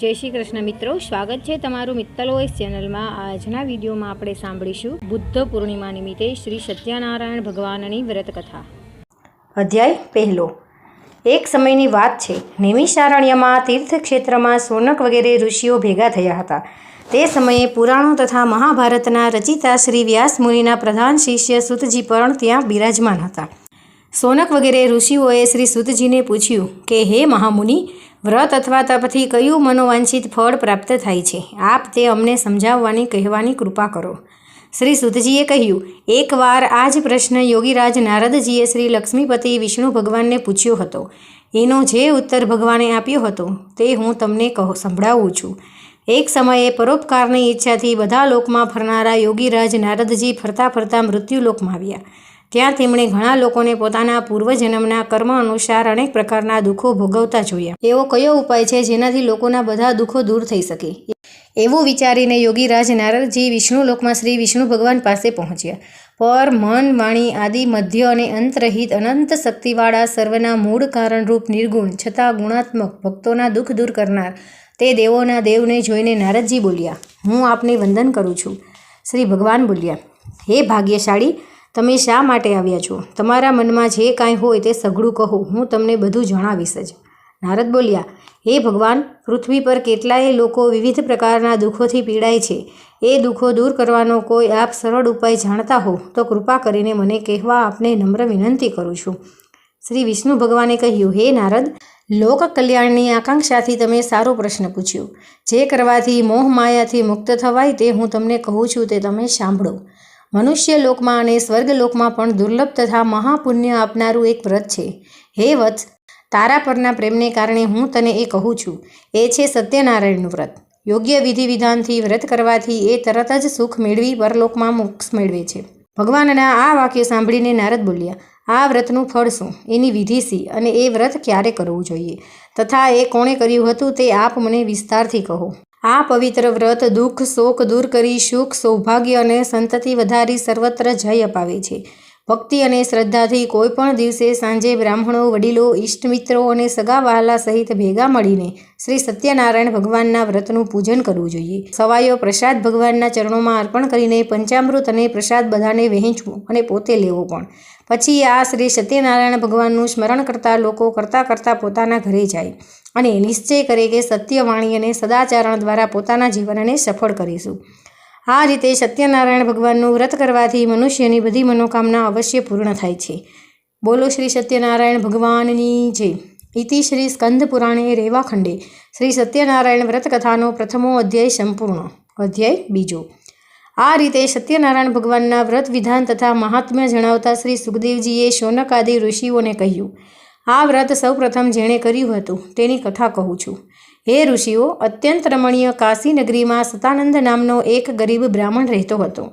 જય શ્રી કૃષ્ણ મિત્રો, સ્વાગત છે તમારું મિત્તલ વોઇસ ચેનલમાં. આજના વિડીયોમાં આપણે સાંભળીશું બુદ્ધ પૂર્ણિમા નિમિત્તે શ્રી સત્યનારાયણ ભગવાનની વ્રતકથા. અધ્યાય પહેલો. એક સમયની વાત છે. નૈમિષારણ્યમાં તીર્થક્ષેત્રમાં સોનક વગેરે ઋષિઓ ભેગા થયા હતા. તે સમયે પુરાણો તથા મહાભારતના રચિતા શ્રી વ્યાસ મુનિના પ્રધાન શિષ્ય સુતજી પણ ત્યાં બિરાજમાન હતા. સોનક વગેરે ઋષિઓએ શ્રી સુતજીને પૂછ્યું કે, હે મહામુનિ વ્રત અથવા તપથી કયું મનોવાંછિત ફળ પ્રાપ્ત થાય છે? આપ તે અમને સમજાવવાની કહેવાની કૃપા કરો. શ્રી સુતજીએ કહ્યું, એકવાર આ જ પ્રશ્ન યોગીરાજ નારદજીએ શ્રી લક્ષ્મીપતિ વિષ્ણુ ભગવાનને પૂછ્યો હતો. એનો જે ઉત્તર ભગવાને આપ્યો હતો તે હું તમને કહો, સંભળાવું છું. એક સમયે પરોપકારની ઈચ્છાથી બધા લોકમાં ફરનારા યોગીરાજ નારદજી ફરતા ફરતા મૃત્યુલોકમાં આવ્યા. ત્યાં તેમણે ઘણા લોકોને પોતાના પૂર્વજન્મના કર્મ અનુસાર અનેક પ્રકારના દુઃખો ભોગવતા જોયા. એવો કયો ઉપાય છે જેનાથી લોકોના બધા દુઃખો દૂર થઈ શકે? એવું વિચારીને યોગીરાજ નારદજી વિષ્ણુ લોકમાં શ્રી વિષ્ણુ ભગવાન પાસે પહોંચ્યા. પર મન, વાણી આદિ, મધ્ય અને અંતરહિત અનંત શક્તિવાળા સર્વના મૂળ કારણરૂપ નિર્ગુણ છતાં ગુણાત્મક ભક્તોના દુઃખ દૂર કરનાર તે દેવોના દેવને જોઈને નારદજી બોલ્યા, હું આપને વંદન કરું છું. શ્રી ભગવાન બોલ્યા, હે ભાગ્યશાળી તમે શા માટે આવ્યા છો? તમારા મનમાં જે કાંઈ હોય તે સઘળું કહો, હું તમને બધું જણાવીશ જ. નારદ બોલ્યા, હે ભગવાન, પૃથ્વી પર કેટલાય લોકો વિવિધ પ્રકારના દુઃખોથી પીડાય છે. એ દુઃખો દૂર કરવાનો કોઈ આપ સરળ ઉપાય જાણતા હો, તો કૃપા કરીને મને કહેવા આપને નમ્ર વિનંતી કરું છું. શ્રી વિષ્ણુ ભગવાને કહ્યું, હે નારદ, લોક કલ્યાણની આકાંક્ષાથી તમે સારો પ્રશ્ન પૂછ્યો. જે કરવાથી મોહ માયાથી મુક્ત થવાય તે હું તમને કહું છું તે તમે સાંભળો. મનુષ્ય લોકમાં અને સ્વર્ગલોકમાં પણ દુર્લભ તથા મહાપુણ્ય આપનારું એક વ્રત છે. હે વત્સ, તારા પરના પ્રેમને કારણે હું તને એ કહું છું. એ છે સત્યનારાયણનું વ્રત. યોગ્ય વિધિ વિધાનથી વ્રત કરવાથી એ તરત જ સુખ મેળવી પરલોકમાં મોક્ષ મેળવે છે. ભગવાનના આ વાક્ય સાંભળીને નારદ બોલ્યા, આ વ્રતનું ફળ શું? એની વિધિ શી? અને એ વ્રત ક્યારે કરવું જોઈએ? તથા એ કોણે કર્યું હતું તે આપ મને વિસ્તારથી કહો. આ પવિત્ર વ્રત દુઃખ, શોક દૂર કરી, સુખ, સૌભાગ્ય અને સંતતિ વધારી સર્વત્ર જય અપાવે છે. ભક્તિ અને શ્રદ્ધાથી કોઈ પણ દિવસે સાંજે બ્રાહ્મણો, વડીલો ઇષ્ટમિત્રો અને સગા વહાલા સહિત ભેગા મળીને શ્રી સત્યનારાયણ ભગવાનના વ્રતનું પૂજન કરવું જોઈએ. સવાયો પ્રસાદ ભગવાનના ચરણોમાં અર્પણ કરીને પંચામૃત અને પ્રસાદ બધાને વહેંચવું અને પોતે લેવો પણ. પછી આ શ્રી સત્યનારાયણ ભગવાનનું સ્મરણ કરતા લોકો કરતાં કરતાં પોતાના ઘરે જાય અને નિશ્ચય કરે કે સત્યવાણી અને સદાચરણ દ્વારા પોતાના જીવનને સફળ કરીશું. આ રીતે સત્યનારાયણ ભગવાનનું વ્રત કરવાથી મનુષ્યની બધી મનોકામના અવશ્ય પૂર્ણ થાય છે. બોલો શ્રી સત્યનારાયણ ભગવાનની જય. ઇતિ શ્રી સ્કંદ પુરાણે રેવાખંડે શ્રી સત્યનારાયણ વ્રત કથાનો પ્રથમો અધ્યાય સંપૂર્ણ. અધ્યાય બીજો. આ રીતે સત્યનારાયણ ભગવાનના વ્રત વિધાન તથા મહાત્મ્ય જણાવતા શ્રી સુખદેવજીએ શૌનક આદિ ઋષિઓને કહ્યું, આ વ્રત સૌપ્રથમ જેણે કર્યું હતું, તેની કથા કહું છું. હે ઋષિઓ, અત્યંત રમણીય કાશી નગરીમાં સતાનંદ નામનો એક ગરીબ બ્રાહ્મણ રહેતો હતો.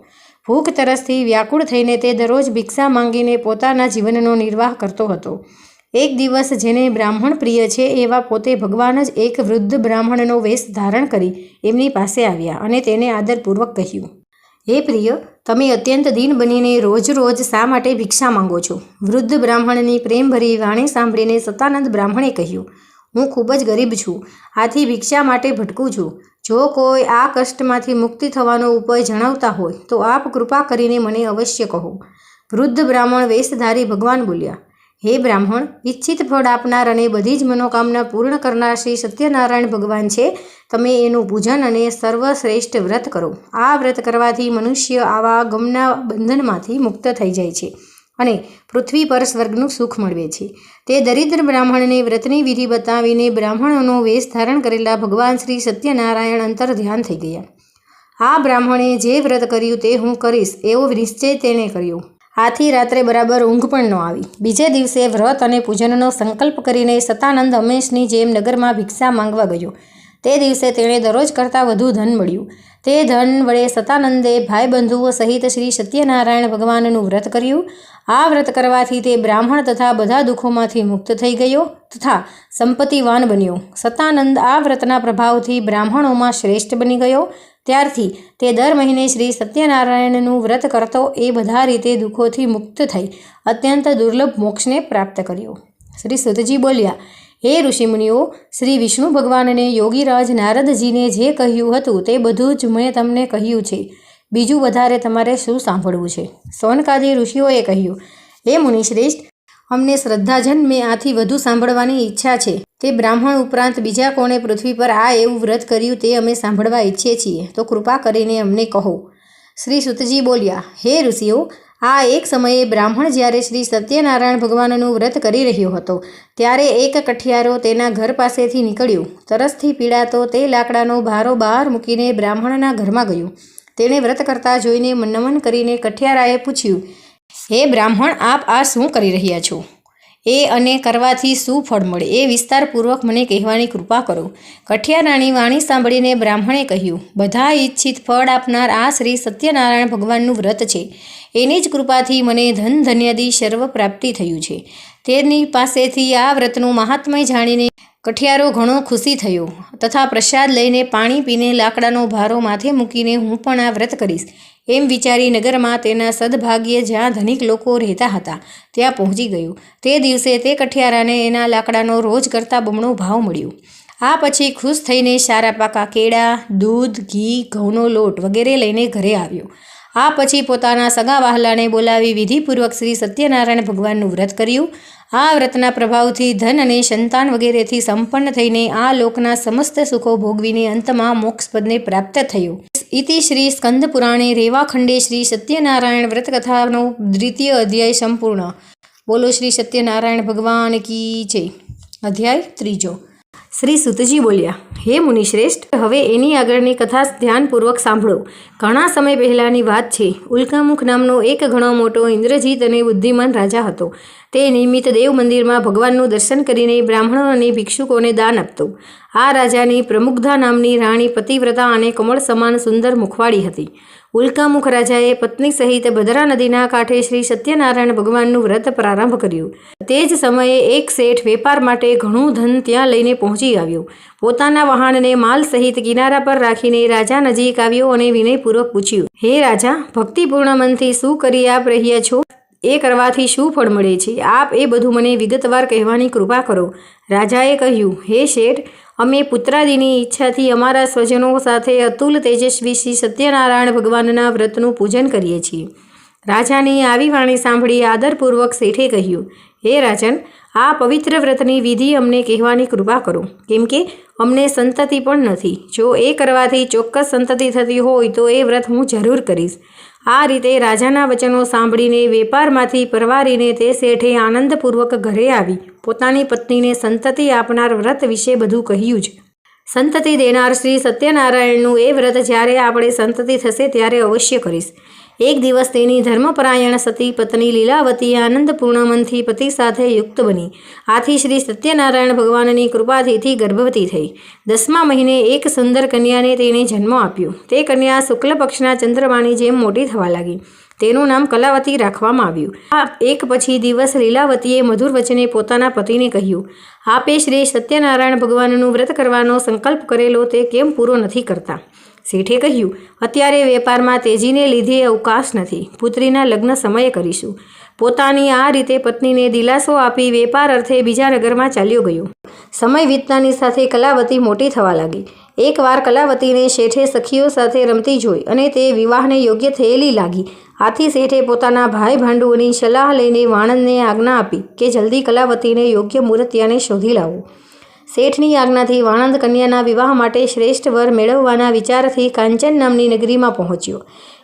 ભૂખ તરસથી વ્યાકુળ થઈને તે દરરોજ ભિક્ષા માંગીને પોતાના જીવનનો નિર્વાહ કરતો હતો. એક દિવસ જેને બ્રાહ્મણ પ્રિય છે એવા પોતે ભગવાન જ એક વૃદ્ધ બ્રાહ્મણનો વેશ ધારણ કરી એમની પાસે આવ્યા અને તેને આદરપૂર્વક કહ્યું હે પ્રિય, તમે અત્યંત દિન બનીને રોજ રોજ શા માટે ભિક્ષા માંગો છો? વૃદ્ધ બ્રાહ્મણની પ્રેમભરી વાણી સાંભળીને સતાનંદ બ્રાહ્મણે કહ્યું, હું ખૂબ જ ગરીબ છું, આથી ભિક્ષા માટે ભટકું છું. જો કોઈ આ કષ્ટમાંથી મુક્તિ થવાનો ઉપાય જણાવતા હોય, તો આપ કૃપા કરીને મને અવશ્ય કહો. વૃદ્ધ બ્રાહ્મણ વેશધારી ભગવાન બોલ્યા, હે બ્રાહ્મણ, ઈચ્છિત ફળ આપનાર અને બધી જ મનોકામના પૂર્ણ કરનાર શ્રી સત્યનારાયણ ભગવાન છે. તમે એનું પૂજન અને સર્વશ્રેષ્ઠ વ્રત કરો. આ વ્રત કરવાથી મનુષ્ય આવા ગમના બંધનમાંથી મુક્ત થઈ જાય છે અને પૃથ્વી પર સ્વર્ગનું સુખ મળવે છે. તે દરિદ્ર બ્રાહ્મણને વ્રતની વિધિ બતાવીને બ્રાહ્મણોનો વેશ ધારણ કરેલા ભગવાન શ્રી સત્યનારાયણ અંતર ધ્યાન થઈ ગયા. આ બ્રાહ્મણે જે વ્રત કર્યું તે હું કરીશ એવો નિશ્ચય તેણે કર્યો. આથી રાત્રે બરાબર ઊંઘ પણ ન આવી. બીજે દિવસે વ્રત અને પૂજનનો સંકલ્પ કરીને સતાનંદ હંમેશની જેમ નગરમાં ભિક્ષા માંગવા ગયો. તે દિવસે તેણે દરરોજ કરતાં વધુ ધન મળ્યું. તે ધન વડે સતાનંદે ભાઈબંધુઓ સહિત શ્રી સત્યનારાયણ ભગવાનનું વ્રત કર્યું. આ વ્રત કરવાથી તે બ્રાહ્મણ તથા બધા દુઃખોમાંથી મુક્ત થઈ ગયો તથા સંપત્તિવાન બન્યો. સતાનંદ આ વ્રતના પ્રભાવથી બ્રાહ્મણોમાં શ્રેષ્ઠ બની ગયો. ત્યારથી તે દર મહિને શ્રી સત્યનારાયણનું વ્રત કરતો એ બધા રીતે દુઃખોથી મુક્ત થઈ, અત્યંત દુર્લભ મોક્ષને પ્રાપ્ત કર્યો. શ્રી સુતજી બોલ્યા હે ઋષિમુનિઓ, શ્રી વિષ્ણુ ભગવાનને યોગીરાજ નારદજીને જે કહ્યું હતું તે બધું જ મેં તમને કહ્યું છે. બીજું વધારે તમારે શું સાંભળવું છે? સોનકાદી ઋષિઓએ કહ્યું, હે મુનિશ્રેષ્ઠ, અમને શ્રદ્ધાજન મેં આથી વધુ સાંભળવાની ઈચ્છા છે. તે બ્રાહ્મણ ઉપરાંત બીજા કોણે પૃથ્વી પર આ એવું વ્રત કર્યું તે અમે સાંભળવા ઈચ્છીએ છીએ. તો કૃપા કરીને અમને કહો. શ્રી સુતજી બોલ્યા, હે ઋષિઓ આ એક સમયે બ્રાહ્મણ જ્યારે શ્રી સત્યનારાયણ ભગવાનનું વ્રત કરી રહ્યો હતો, ત્યારે એક કઠિયારો તેના ઘર પાસેથી નીકળ્યો. તરસથી પીડાતો તે લાકડાનો ભારો બહાર મૂકીને બ્રાહ્મણના ઘરમાં ગયો. તેણે વ્રત કરતા જોઈને નમન કરીને કઠિયારાએ પૂછ્યું, હે બ્રાહ્મણ, આપ આ શું કરી રહ્યા છો? એ અને કરવાથી શું ફળ મળે એ વિસ્તારપૂર્વક મને કહેવાની કૃપા કરો. કઠિયારાની વાણી સાંભળીને બ્રાહ્મણે કહ્યું, બધા ઈચ્છિત ફળ આપનાર આ શ્રી સત્યનારાયણ ભગવાનનું વ્રત છે. એની જ કૃપાથી મને ધન ધન્યદી સર્વ પ્રાપ્તિ થયું છે. તેની પાસેથી આ વ્રતનું મહાત્મય જાણીને કઠિયારો ઘણો ખુશી થયો. તથા પ્રસાદ લઈને પાણી પીને લાકડાનો ભારો માથે મૂકીને હું પણ આ વ્રત કરીશ. એમ વિચારી નગરમાં તેના સદભાગ્યે જ્યાં ધનિક લોકો રહેતા હતા, ત્યાં પહોંચી ગયું. તે દિવસે તે કઠિયારાને એના લાકડાનો રોજ કરતાં બમણો ભાવ મળ્યો. આ પછી ખુશ થઈને સારા પાકા કેળા, દૂધ, ઘી, ઘઉંનો લોટ વગેરે લઈને ઘરે આવ્યો. આ પછી પોતાના સગા વહાલાને બોલાવી વિધિપૂર્વક શ્રી સત્યનારાયણ ભગવાનનું વ્રત કર્યું. આ વ્રતના પ્રભાવથી ધન અને સંતાન વગેરેથી સંપન્ન થઈને આ લોકના સમસ્ત સુખો ભોગવીને અંતમાં મોક્ષપદને પ્રાપ્ત થયું. ઇતિ શ્રી સ્કંદ રેવાખંડે શ્રી સત્યનારાયણ વ્રતકથાનો દ્વિતીય અધ્યાય સંપૂર્ણ. બોલો શ્રી સત્યનારાયણ ભગવાન કી જય. અધ્યાય ત્રીજો. શ્રી સુતજી બોલ્યા, હે મુનિશ્રેષ્ઠ, હવે એની આગળની કથા ધ્યાનપૂર્વક સાંભળો. ઘણા સમય પહેલાંની વાત છે, ઉલ્કામુખ નામનો એક ઘણો મોટો ઇન્દ્રજીત અને બુદ્ધિમાન રાજા હતો. તે નિમિત્ત દેવ મંદિરમાં ભગવાનનું દર્શન કરીને બ્રાહ્મણો અને ભિક્ષુકોને દાન આપતો. આ રાજાની પ્રમુગ્ધા નામની રાણી પતિવ્રતા અને કમળ સમાન સુંદર મુખવાળી હતી. ઉલ્કામુખ રાજાએ પત્ની સહિત ભદ્રા નદીના કાંઠે શ્રી સત્યનારાયણ ભગવાનનું વ્રત પ્રારંભ કર્યું. તે જ સમયે એક શેઠ વેપાર માટે ઘણું ધન ત્યાં લઈને પહોંચી આવ્યો. પોતાના વહાણને માલ સહિત કિનારા પર રાખીને રાજા નજીક આવ્યો અને વિનયપૂર્વક પૂછ્યું, હે રાજા, ભક્તિપૂર્ણ મનથી શું કરી આપ રહ્યા છો? એ કરવાથી શું ફળ મળે છે? આપ એ બધું મને વિગતવાર કહેવાની કૃપા કરો. રાજાએ કહ્યું, હે શેઠ, અમે પુત્રાદિની ઈચ્છાથી અમારા સ્વજનો સાથે અતુલ તેજસ્વી શ્રી સત્યનારાયણ ભગવાનના વ્રતનું પૂજન કરીએ છીએ. રાજાની આવી વાણી સાંભળી આદરપૂર્વક શેઠે કહ્યું હે રાજન, આ પવિત્ર વ્રતની વિધિ અમને કહેવાની કૃપા કરો. કેમ કે અમને સંતતિ પણ નથી. જો એ કરવાથી ચોક્કસ સંતતિ થતી હોય તો એ વ્રત હું જરૂર કરીશ. આ રીતે રાજાના વચનો સાંભળીને વેપારમાંથી પરવારીને તે શેઠે આનંદપૂર્વક ઘરે આવી. પોતાની પત્નીને સંતતિ આપનાર વ્રત વિશે બધું કહ્યું જ. સંતતિ દેનાર શ્રી સત્યનારાયણનું એ વ્રત જ્યારે આપણે સંતતિ થશે ત્યારે અવશ્ય કરીશ. એક દિવસ તેની ધર્મપરાયણ સતી પત્ની લીલાવતી આનંદપૂર્ણ મનથી પતિ સાથે યુક્ત બની. આથી શ્રી સત્યનારાયણ ભગવાનની કૃપાથી ગર્ભવતી થઈ. દસમા મહિને એક સુંદર કન્યાને તેને જન્મ આપ્યો. તે કન્યા શુક્લ પક્ષના ચંદ્રમાની જેમ મોટી થવા લાગી. તેનું નામ કલાવતી રાખવામાં આવ્યું. આ એક પછી દિવસ લીલાવતીએ મધુર વચને પોતાના પતિને કહ્યું, આપે શ્રી સત્યનારાયણ ભગવાનનું વ્રત કરવાનો સંકલ્પ કરેલો તે કેમ પૂરો નથી કરતા? શેઠે કહ્યું, અત્યારે વેપારમાં તેજીને લીધે અવકાશ નથી. પુત્રીના લગ્ન સમયે કરીશું. પોતાની આ રીતે પત્નીને દિલાસો આપી વેપાર અર્થે બીજા નગરમાં ચાલ્યો ગયો. સમય વીતતાની સાથે કલાવતી મોટી થવા લાગી. એકવાર કલાવતીને શેઠે સખીઓ સાથે રમતી જોઈ અને તે વિવાહને યોગ્ય થયેલી લાગી. આથી શેઠે પોતાના ભાઈ ભાંડુઓની સલાહ લઈને વાણંદને આજ્ઞા આપી કે જલ્દી કલાવતીને યોગ્ય મૂર્તિયાને શોધી લાવો. શેઠની આજ્ઞાથી વાણંદ કન્યાના વિવાહ માટે શ્રેષ્ઠ વર મેળવવાના વિચારથી કાંચન નામની નગરીમાં પહોંચ્યો.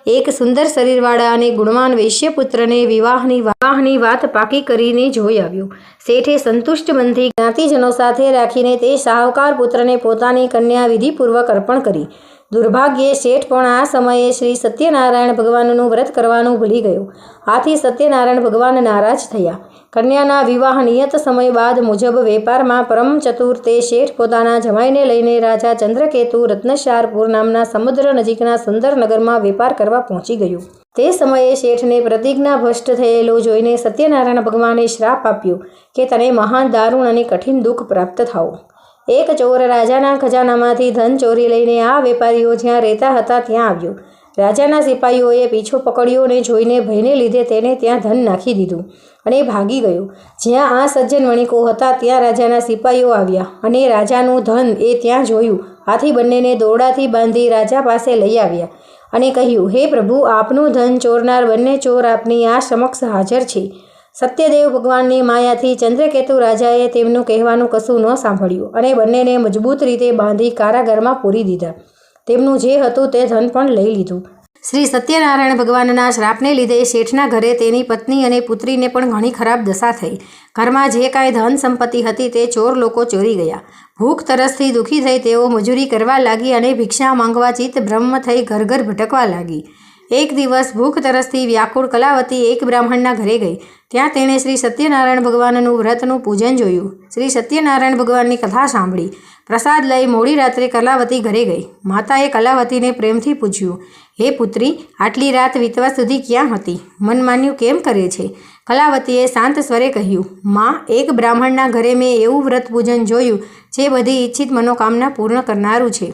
એક સુંદર શરીરવાળા અને ગુણવાન વૈશ્યપુત્રને વિવાહની વિવાહની વાત પાકી કરીને જોઈ આવ્યો. શેઠે સંતુષ્ટ મનથી જ્ઞાતિજનો સાથે રાખીને તે શાહુકાર પુત્રને પોતાની કન્યા વિધિપૂર્વક અર્પણ કરી. દુર્ભાગ્યે શેઠ પણ આ સમયે શ્રી સત્યનારાયણ ભગવાનનું વ્રત કરવાનું ભૂલી ગયો. આથી સત્યનારાયણ ભગવાન નારાજ થયા. કન્યાના વિવાહ નિયત સમય બાદ મુજબ વેપારમાં પરમ ચતુર તે શેઠ પોતાના જમાઈને લઈને રાજા ચંદ્રકેતુ રત્નશારપુર નામના સમુદ્ર નજીકના સુંદર નગરમાં વેપાર કરવા પહોંચી ગયું. તે સમયે શેઠને પ્રતિજ્ઞા ભ્રષ્ટ થયેલો જોઈને સત્યનારાયણ ભગવાને શ્રાપ આપ્યો કે, તને મહાન દારૂણ અને કઠિન દુઃખ પ્રાપ્ત થાઓ. એક ચોર રાજાના ખજાનામાંથી ધન ચોરી લઈને આ વેપારીઓ જ્યાં રહેતા હતા ત્યાં આવ્યો. રાજાના સિપાહીઓએ પીછો પકડ્યો અને જોઈને ભયને લીધે તેને ત્યાં ધન નાખી દીધું અને ભાગી ગયો. જ્યાં આ સજ્જન વણિકો હતા ત્યાં રાજાના સિપાહીઓ આવ્યા અને રાજાનું ધન એ ત્યાં જોયું. આથી બંનેને દોરડાથી બાંધી રાજા પાસે લઈ આવ્યા અને કહ્યું, હે પ્રભુ, આપનું ધન ચોરનાર બંને ચોર આપની આ સમક્ષ હાજર છે. સત્યદેવ ભગવાનની માયાથી ચંદ્રકેતુ રાજાએ તેમનું કહેવાનું કશું ન સાંભળ્યું અને બંનેને મજબૂત રીતે બાંધી કારાગારમાં પૂરી દીધા. તેમનું જે હતું તે ધન પણ લઈ લીધું. શ્રી સત્યનારાયણ ભગવાનના શ્રાપને લીધે શેઠના ઘરે તેની પત્ની અને પુત્રીને પણ ઘણી ખરાબ દશા થઈ. ઘરમાં જે કાંઈ ધન સંપત્તિ હતી તે ચોર લોકો ચોરી ગયા. ભૂખ તરસથી દુઃખી થઈ તેઓ મજૂરી કરવા લાગી અને ભિક્ષા માંગવા ચિત્ત બ્રહ્મ થઈ ઘર ઘર ભટકવા લાગી. એક દિવસ ભૂખ તરસથી વ્યાકુળ કલાવતી એક બ્રાહ્મણના ઘરે ગઈ. ત્યાં તેણે શ્રી સત્યનારાયણ ભગવાનનું વ્રતનું પૂજન જોયું. શ્રી સત્યનારાયણ ભગવાનની કથા સાંભળી. પ્રસાદ લઈ મોડી રાત્રે કલાવતી ઘરે ગઈ. માતાએ કલાવતીને પ્રેમથી પૂછ્યું, હે પુત્રી, આટલી રાત વીતવા સુધી ક્યાં હતી? મનમાન્યું કેમ કરે છે? કલાવતીએ શાંત સ્વરે કહ્યું, માં, એક બ્રાહ્મણના ઘરે મેં એવું વ્રત પૂજન જોયું, જે બધી ઈચ્છિત મનોકામના પૂર્ણ કરનારું છે.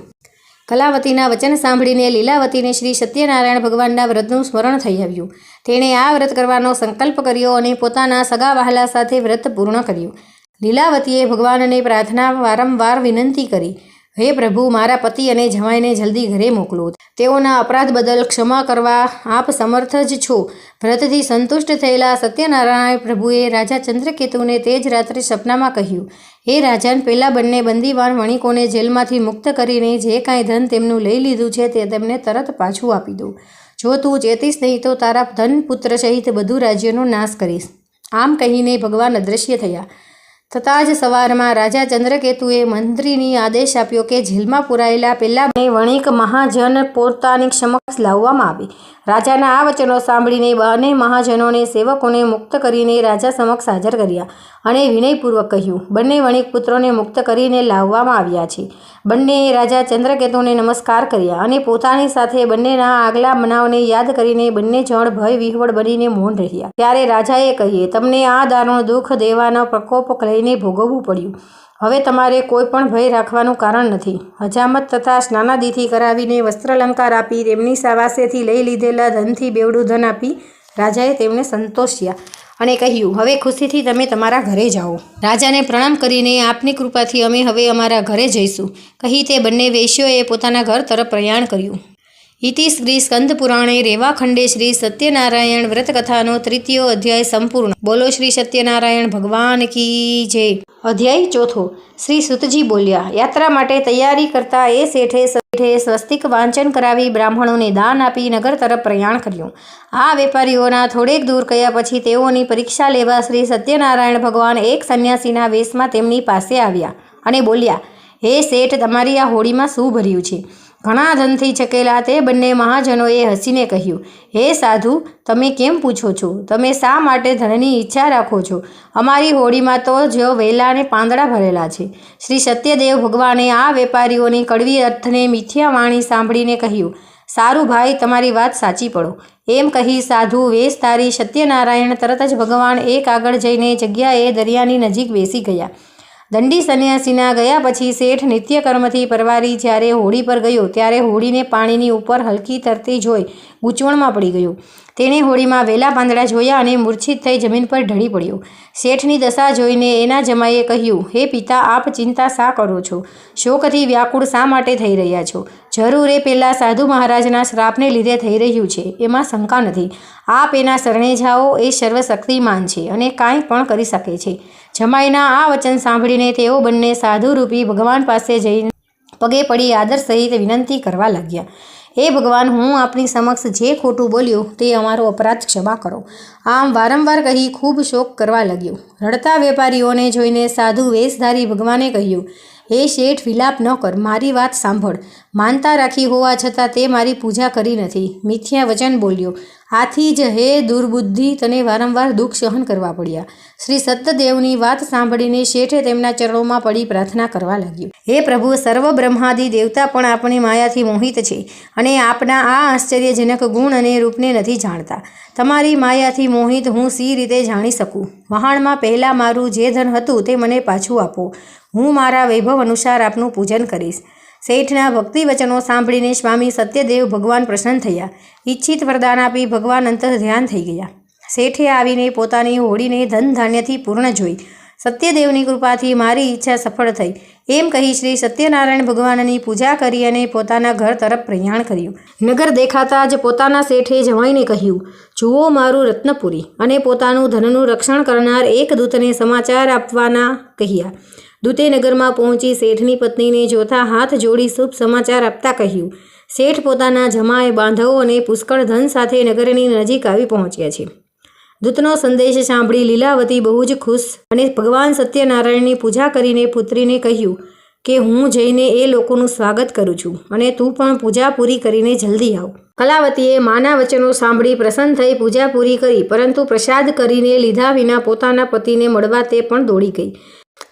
કલાવતીના વચન સાંભળીને લીલાવતીને શ્રી સત્યનારાયણ ભગવાનના વ્રતનું સ્મરણ થઈ આવ્યું. તેણે આ વ્રત કરવાનો સંકલ્પ કર્યો અને પોતાના સગા વહાલા સાથે વ્રત પૂર્ણ કર્યું. લીલાવતીએ ભગવાનને પ્રાર્થના વારંવાર વિનંતી કરી. હે પ્રભુ, મારા પતિ અને જમાઈને જલ્દી ઘરે મોકલો. તેઓના અપરાધ બદલ ક્ષમા કરવા આપ સમર્થ જ છો. વ્રતથી સંતુષ્ટ થયેલા સત્યનારાયણ પ્રભુએ રાજા ચંદ્રકેતુને તે જ રાત્રે સપનામાં કહ્યું, હે રાજાન, પેલા બંને બંદીવાન વણિકોને જેલમાંથી મુક્ત કરીને જે કાંઈ ધન તેમનું લઈ લીધું છે તે તેમને તરત પાછું આપી દો. જો તું ચેતીશ નહીં તો તારા ધન પુત્ર સહિત બધું રાજ્યનો નાશ કરીશ. આમ કહીને ભગવાન અદૃશ્ય થયા. થતાં જ સવારમાં રાજા ચંદ્રકેતુએ મંત્રીની આદેશ આપ્યો કે જેલમાં પુરાયેલા પહેલા બે વણિક મહાજન પોતાની સમક્ષ લાવવામાં આવે. રાજાના આ વચનો સાંભળીને બંને મહાજનોને સેવકોને મુક્ત કરીને રાજા સમક્ષ હાજર કર્યા અને વિનયપૂર્વક કહ્યું, બંને વણિક પુત્રોને મુક્ત કરીને લાવવામાં આવ્યા છે. બંનેએ રાજા ચંદ્રકેતુને નમસ્કાર કર્યા અને પોતાની સાથે બંનેના આગલા બનાવને યાદ કરીને બંને જણ ભય વિહવળ બનીને મૌન રહ્યા. ત્યારે રાજાએ કહીએ તમને આ દારૂણ દુઃખ દેવાનો પ્રકોપ લઈને ભોગવવું પડ્યું. હવે તમારે કોઈ પણ ભય રાખવાનું કારણ નથી. હજામત તથા સ્નાનાદિથી કરાવીને વસ્ત્રાલંકાર આપી તેમની સાવાસેથી લઈ લીધેલા ધનથી બેવડું ધન આપી રાજાએ તેમને સંતોષ્યા અને કહ્યું, હવે ખુશીથી તમે તમારા ઘરે જાઓ. રાજાને પ્રણામ કરીને આપની કૃપાથી અમે હવે અમારા ઘરે જઈશું. કહી તે બંને વેશ્યોએ પોતાના ઘર તરફ પ્રયાણ કર્યું. ઇતિ શ્રી સ્કંદ પુરાણે શ્રી સત્યનારાયણ વ્રતકથાનો તૃતીયો અધ્યાય સંપૂર્ણ. બોલો શ્રી સત્યનારાયણ ભગવાન કી જય. અધ્યાય ચોથો. શ્રી સુતજી બોલ્યા, યાત્રા માટે તૈયારી કરતા એ શેઠે શેઠે સ્વસ્તિક વાંચન કરાવી બ્રાહ્મણોને દાન આપી નગર તરફ પ્રયાણ કર્યું. આ વેપારીઓના થોડેક દૂર ગયા પછી તેઓની પરીક્ષા લેવા શ્રી સત્યનારાયણ ભગવાન એક સંન્યાસીના વેશમાં તેમની પાસે આવ્યા અને બોલ્યા, હે શેઠ, તમારી આ હોડીમાં શું ભર્યું છે? ઘણા ધનથી છકેલા તે બંને મહાજનોએ હસીને કહ્યું, હે સાધુ, તમે કેમ પૂછો છો? તમે શા માટે ધનની ઈચ્છા રાખો છો? અમારી હોડીમાં તો જ વેલા અને પાંદડા ભરેલા છે. શ્રી સત્યદેવ ભગવાને આ વેપારીઓની કડવી અર્થને મીઠિયા વાણી સાંભળીને કહ્યું, સારું ભાઈ, તમારી વાત સાચી પડો. એમ કહી સાધુ વેશ તારી સત્યનારાયણ તરત જ ભગવાન એક આગળ જઈને જગ્યાએ દરિયાની નજીક બેસી ગયા. દંડી સંન્યાસીના ગયા પછી શેઠ નિત્યકર્મથી પરવારી જ્યારે હોડી પર ગયો, ત્યારે હોડીને પાણીની ઉપર હલકી તરતી જોઈ ગૂંચવણમાં પડી ગયો. તેણે હોડીમાં વેલા પાંદડા જોયા અને મૂર્છિત થઈ જમીન પર ઢળી પડ્યો. શેઠની દશા જોઈને એના જમાઈએ કહ્યું, હે પિતા, આપ ચિંતા શા કરો છો? શોકથી વ્યાકુળ શા માટે થઈ રહ્યા છો? જરૂર એ પેલા સાધુ મહારાજના શ્રાપને લીધે થઈ રહ્યું છે, એમાં શંકા નથી. આપ એના શરણે જાઓ, એ સર્વશક્તિમાન છે અને કાંઈ પણ કરી શકે છે. જમાઈના આ વચન સાંભળીને તેઓ બંને સાધુરૂપી ભગવાન પાસે જઈને પગે પડી આદર સહિત વિનંતી કરવા લાગ્યા. હે ભગવાન, હું આપની સમક્ષ જે ખોટું બોલ્યો તે અમારો અપરાધ ક્ષમા કરો. આમ વારંવાર કહી ખૂબ શોક કરવા લાગ્યો. રડતા વેપારીઓને જોઈને સાધુ વેશધારી ભગવાને કહ્યું, હે શેઠ, વિલાપ ન કર, મારી વાત સાંભળ. માનતા રાખી હોવા છતાં તે મારી પૂજા કરી નથી. મિથ્યા વચન બોલ્યો, આથી જ હે દુર્બુદ્ધિ, તને વારંવાર દુઃખ સહન કરવા પડ્યા. શ્રી સત્યદેવની વાત સાંભળીને શેઠે તેમના ચરણોમાં પડી પ્રાર્થના કરવા લાગ્યું. હે પ્રભુ સર્વ બ્રહ્માદિ દેવતા પણ આપણી માયાથી મોહિત છે અને આપના આ આશ્ચર્યજનક ગુણ અને રૂપને નથી જાણતા. તમારી માયાથી મોહિત હું સી રીતે જાણી શકું? વહાણમાં પહેલાં મારું જે ધન હતું તે મને પાછું આપો. હું મારા વૈભવ અનુસાર આપનું પૂજન કરીશ. શેઠના ભક્તિ વચનો સાંભળીને સ્વામી સત્યદેવ ભગવાન પ્રસન્ન થયા. ઈચ્છિત વરદાન આપી ભગવાન અંતર ધ્યાન થઈ ગયા. શેઠે આવીને પોતાની હોડીને ધન ધાન્યથી પૂર્ણ જોઈ. સત્યદેવની કૃપાથી મારી ઈચ્છા સફળ થઈ. એમ કહી શ્રી સત્યનારાયણ ભગવાનની પૂજા કરી અને પોતાના ઘર તરફ પ્રયાણ કર્યું. નગર દેખાતા જ પોતાના શેઠે જવાઈને કહ્યું, જુઓ મારું રત્નપુરી. અને પોતાનું ધનનું રક્ષણ કરનાર એક દૂતને સમાચાર આપવાના કહ્યા. દૂતે નગરમાં પહોંચી શેઠની પત્નીને જોતા હાથ જોડી શુભ સમાચાર આપતા કહ્યું, શેઠ પોતાના જમાએ બાંધવો અને પુષ્કળ ધન સાથે નગરની નજીક આવી પહોંચ્યા છે. દૂતનો સંદેશ સાંભળી લીલાવતી બહુ જ ખુશ અને ભગવાન સત્યનારાયણની પૂજા કરીને પુત્રીને કહ્યું કે, હું જઈને એ લોકોનું સ્વાગત કરું છું અને તું પણ પૂજા પૂરી કરીને જલ્દી આવ. કલાવતીએ માના વચનો સાંભળી પ્રસન્ન થઈ પૂજા પૂરી કરી, પરંતુ પ્રસાદ કરીને લીધા વિના પોતાના પતિને મળવા તે પણ દોડી ગઈ.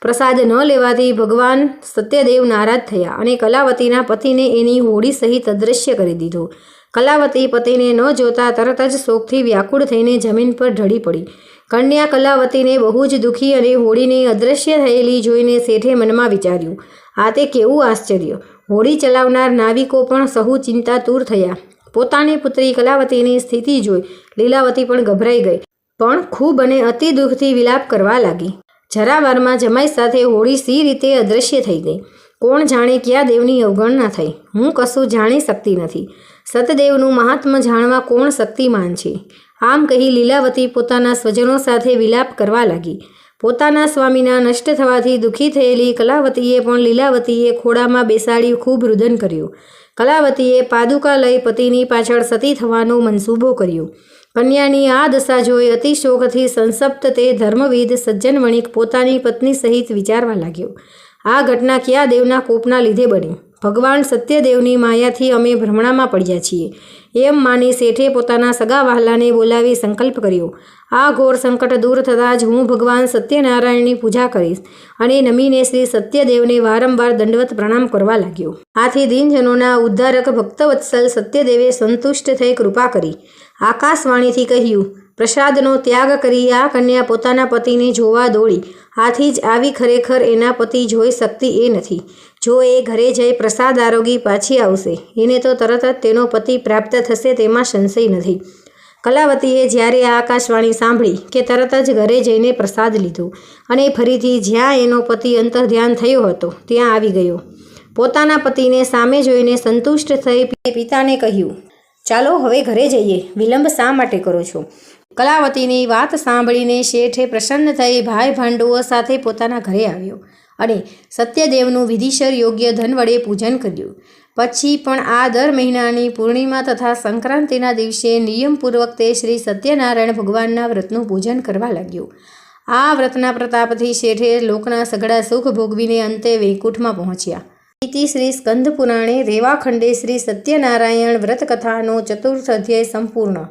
પ્રસાદ ન લેવાથી ભગવાન સત્યદેવ નારાજ થયા અને કલાવતીના પતિને એની હોડી સહિત અદ્રશ્ય કરી દીધો. કલાવતી પતિને ન જોતા તરત જ શોકથી વ્યાકુળ થઈને જમીન પર ઢળી પડી. કન્યા કલાવતીને બહુ જ દુઃખી અને હોડીને અદ્રશ્ય થયેલી જોઈને શેઠે મનમાં વિચાર્યું, આ તે કેવું આશ્ચર્ય! હોડી ચલાવનાર નાવિકો પણ સહુ ચિંતાતુર થયા. પોતાની પુત્રી કલાવતીની સ્થિતિ જોઈ લીલાવતી પણ ગભરાઈ ગઈ, પણ ખૂબ અને અતિ દુઃખથી વિલાપ કરવા લાગી. જરાવારમાં જમાઈ સાથે હોળી સી રીતે અદૃશ્ય થઈ ગઈ. કોણ જાણે ક્યાં દેવની અવગણના થઈ? હું કશું જાણી શકતી નથી. સતદેવનું મહાત્મ જાણવા કોણ શક્તિમાન છે? આમ કહી લીલાવતી પોતાના સ્વજનો સાથે વિલાપ કરવા લાગી. પોતાના સ્વામીના નષ્ટ થવાથી દુઃખી થયેલી કલાવતીએ પણ લીલાવતીએ ખોડામાં બેસાડી ખૂબ રુદન કર્યું. કલાવતીએ પાદુકા લઈ પતિની પાછળ સતી થવાનો મનસૂબો કર્યો. કન્યાની આ દશા જોઈ અતિશોકથી સંસપ્ત તે ધર્મવિદ સજ્જન વણિક પોતાની પત્ની સહિત વિચારવા લાગ્યો. આ ઘટના કયા દેવના કોપના લીધે બની? ભગવાન સત્યદેવની માયાથી અમે ભ્રમણામાં પડ્યા છીએ. એમ માની શેઠે પોતાના સગા વહાલાને બોલાવી સંકલ્પ કર્યો. આ ઘોર સંકટ દૂર થતાં જ હું ભગવાન સત્યનારાયણની પૂજા કરીશ અને નમીને શ્રી સત્યદેવને વારંવાર દંડવત પ્રણામ કરવા લાગ્યો. આથી દિનજનોના ઉદ્ધારક ભક્તવત્સલ સત્યદેવે સંતુષ્ટ થઈ કૃપા કરી. આકાશવાણીથી કહ્યું, પ્રસાદનો ત્યાગ કરી આ કન્યા પોતાના પતિને જોવા દોડી. આથી જ આવી ખરેખર એના પતિ જોઈ શકતી એ નથી. જો એ ઘરે જઈ પ્રસાદ આરોગી પાછી આવશે, એને તો તરત જ તેનો પતિ પ્રાપ્ત થશે તેમાં સંશય નથી. કલાવતીએ જ્યારે આ આકાશવાણી સાંભળી કે તરત જ ઘરે જઈને પ્રસાદ લીધો અને ફરીથી જ્યાં એનો પતિ અંતર્ધ્યાન થયો હતો, ત્યાં આવી ગયો. પોતાના પતિને સામે જોઈને સંતુષ્ટ થઈ પિતાને કહ્યું ચાલો હવે ઘરે જઈએ. વિલંબ શા માટે કરો છો? કલાવતીની વાત સાંભળીને શેઠે પ્રસન્ન થઈ ભાઈ ભાંડુઓ સાથે પોતાના ઘરે આવ્યો અને સત્યદેવનું વિધિસર યોગ્ય ધન વડે પૂજન કર્યું. પછી પણ આ દર મહિનાની પૂર્ણિમા તથા સંક્રાંતિના દિવસે નિયમપૂર્વક તે શ્રી સત્યનારાયણ ભગવાનના વ્રતનું પૂજન કરવા લાગ્યો. આ વ્રતના પ્રતાપથી શેઠે લોકના સઘળા સુખ ભોગવીને અંતે વૈકુંઠમાં પહોંચ્યા. ઇતિ શ્રી સ્કંદ પુરાણે રેવાખંડે શ્રી સત્યનારાયણ વ્રત કથાનો ચતુર્થ અધ્યાય સંપૂર્ણ.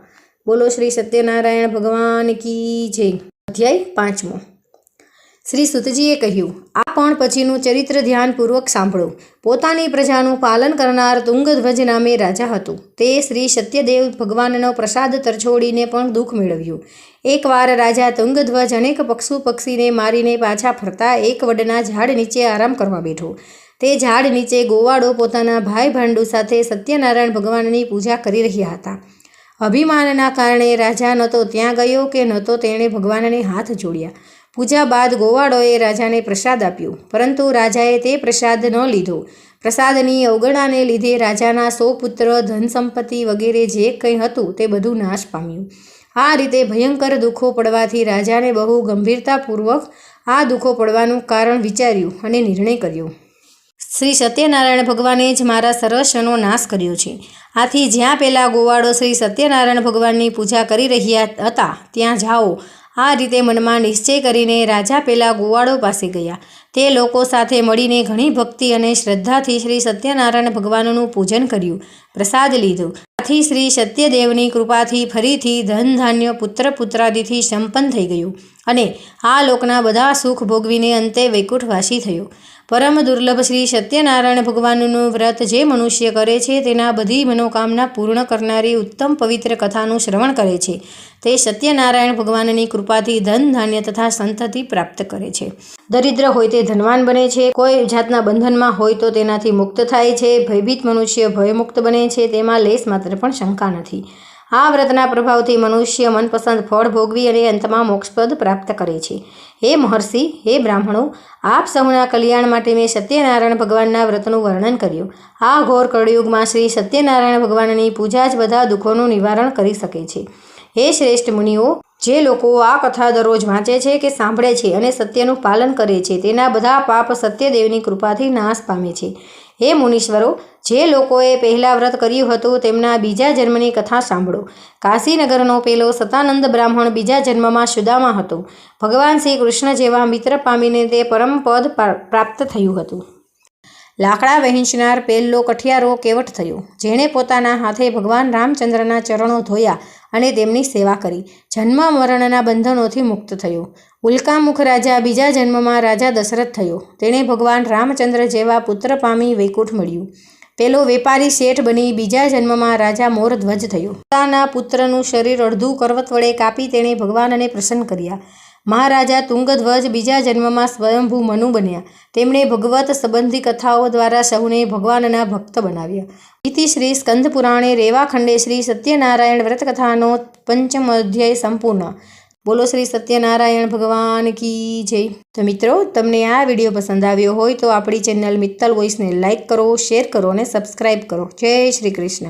બોલો શ્રી સત્યનારાયણ ભગવાન કી જય. અધ્યાય પાંચમો. શ્રી સુતજીએ કહ્યું, આ પણ પછીનું ચરિત્ર ધ્યાનપૂર્વક સાંભળો. પોતાની પ્રજાનું પાલન કરનાર તુંગધ્વજ નામે રાજા હતું. તે શ્રી સત્યદેવ ભગવાનનો પ્રસાદ તરછોડીને પણ દુઃખ મેળવ્યું. એકવાર રાજા તુંગધ્વજ અનેક પક્ષુ પક્ષીને મારીને પાછા ફરતા એક વડના ઝાડ નીચે આરામ કરવા બેઠો. તે ઝાડ નીચે ગોવાળો પોતાના ભાઈ ભાંડુ સાથે સત્યનારાયણ ભગવાનની પૂજા કરી રહ્યા હતા. અભિમાનના કારણે રાજા ન તો ત્યાં ગયો કે ન તો તેણે ભગવાનને હાથ જોડ્યા. પૂજા બાદ ગોવાળોએ રાજાને પ્રસાદ આપ્યો, પરંતુ રાજાએ તે પ્રસાદ ન લીધો. પ્રસાદની અવગણાને લીધે રાજાના સો પુત્ર, ધન સંપત્તિ વગેરે જે કંઈ હતું તે બધું નાશ પામ્યું. આ રીતે ભયંકર દુઃખો પડવાથી રાજાને બહુ ગંભીરતાપૂર્વક આ દુઃખો પડવાનું કારણ વિચાર્યું અને નિર્ણય કર્યો. શ્રી સત્યનારાયણ ભગવાને જ મારા સર્વસ્વનો નાશ કર્યો છે. આથી જ્યાં પહેલાં ગોવાળો શ્રી સત્યનારાયણ ભગવાનની પૂજા કરી રહ્યા હતા, ત્યાં જાઓ. આ રીતે મનમાં નિશ્ચય કરીને રાજા પહેલાં ગોવાળો પાસે ગયા. તે લોકો સાથે મળીને ઘણી ભક્તિ અને શ્રદ્ધાથી શ્રી સત્યનારાયણ ભગવાનનું પૂજન કર્યું, પ્રસાદ લીધો. આથી શ્રી સત્યદેવની કૃપાથી ફરીથી ધન ધાન્ય પુત્ર પુત્રાદિથી સંપન્ન થઈ ગયું અને આ લોકના બધા સુખ ભોગવીને અંતે વૈકુંઠવાસી થયો. પરમ દુર્લભ શ્રી સત્યનારાયણ ભગવાનનું વ્રત જે મનુષ્ય કરે છે, તેના બધી મનોકામના પૂર્ણ કરનારી ઉત્તમ પવિત્ર કથાનું શ્રવણ કરે છે. તે સત્યનારાયણ ભગવાનની કૃપાથી ધન, ધાન્ય તથા સંતતિ પ્રાપ્ત કરે છે. દરિદ્ર હોય તે ધનવાન બને છે. કોઈ જાતના બંધનમાં હોય તો તેનાથી મુક્ત થાય છે. ભયભીત મનુષ્ય ભયમુક્ત બને છે. તેમાં લેશ માત્ર પણ શંકા નથી. આ વ્રતના પ્રભાવથી મનુષ્ય મનપસંદ ફળ ભોગવી અને અંતમાં મોક્ષપદ પ્રાપ્ત કરે છે. હે મહર્ષિ, હે બ્રાહ્મણો, આપ સૌના કલ્યાણ માટે મેં સત્યનારાયણ ભગવાનના વ્રતનું વર્ણન કર્યું. આ ઘોર કળયુગમાં શ્રી સત્યનારાયણ ભગવાનની પૂજા જ બધા દુઃખોનું નિવારણ કરી શકે છે. હે શ્રેષ્ઠ મુનિઓ, જે લોકો આ કથા દરરોજ વાંચે છે કે સાંભળે છે અને સત્યનું પાલન કરે છે, તેના બધા પાપ સત્યદેવની કૃપાથી નાશ પામે છે. હે મુનીશ્વરો, જે લોકોએ પહેલાં વ્રત કર્યું હતું તેમના બીજા જન્મની કથા સાંભળો. કાશીનગરનો પેલો સતાનંદ બ્રાહ્મણ બીજા જન્મમાં સુદામાં હતો. ભગવાન શ્રી કૃષ્ણ જેવા મિત્ર પામીને તે પરમ પદ પ્રાપ્ત થયું હતું. લાકડા વહેંચનાર પહેલો કઠિયારો કેવટ થયો. જેણે પોતાના હાથે ભગવાન રામચંદ્રના ચરણો ધોયા અને તેમની સેવા કરી. જન્મ મરણના બંધનોથી મુક્ત થયો. ઉલ્કામુખ રાજા બીજા જન્મમાં રાજા દશરથ થયો. તેણે ભગવાન રામચંદ્ર જેવા પુત્ર પામી વૈકુંઠ મળ્યું. પેલો વેપારી શેઠ બની બીજા જન્મમાં રાજા મોરધ્વજ થયો. પોતાના પુત્રનું શરીર અડધું કરવત વડે કાપી તેણે ભગવાનને પ્રસન્ન કર્યા. મહારાજા તુંગધ્વજ બીજા જન્મમાં સ્વયંભૂ મનુ બન્યા. તેમણે ભગવત સંબંધી કથાઓ દ્વારા સૌને ભગવાનના ભક્ત બનાવ્યા. ઇતિ શ્રી સ્કંદ પુરાણે રેવાખંડે શ્રી સત્યનારાયણ વ્રતકથાનો પંચમ અધ્યાય સંપૂર્ણ. બોલો શ્રી સત્યનારાયણ ભગવાન કી જય. તો મિત્રો, તમને આ વીડિયો પસંદ આવ્યો હોય તો આપણી ચેનલ મિત્તલ વોઇસને લાઇક કરો, શેર કરો અને સબસ્ક્રાઈબ કરો. જય શ્રી કૃષ્ણ.